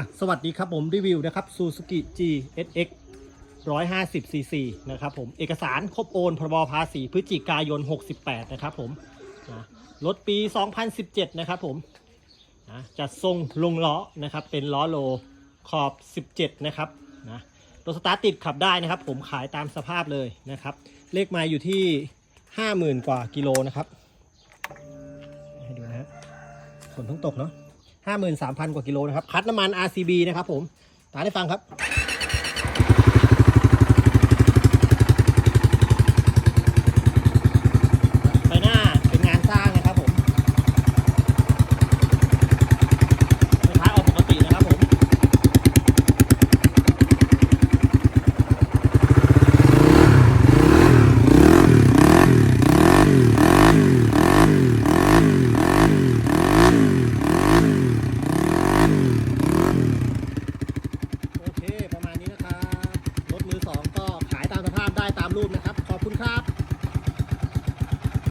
อะสวัสดีครับผมรีวิวนะครับ Suzuki GSX 150 cc นะครับผมเอกสารครบโอนพรบภาษีพฤศจิกายน 68 นะครับผมนะรถปี 2017 นะครับผมนะจัดทรงลงล้อนะครับ เป็นล้อโลขอบ 17 นะครับนะรถสตาร์ติดขับได้นะครับ ผมขายตามสภาพเลยนะครับ เลขมาอยู่ที่ 50,000 กว่ากิโลนะครับ ให้ดูนะฮะฝนเพิ่งตกเนาะ ห้าหมื่นสามพันกว่ากิโลนะครับ คัดน้ำมัน RCB นะครับผมตามให้ฟังครับ ไปหน้าเป็นงานสร้างนะครับผมไฟท้ายออกปกตินะครับผม โอเค ประมาณนี้นะครับ รถมือสองก็ขายตามสภาพได้ตามรูปนะครับ ขอบคุณครับ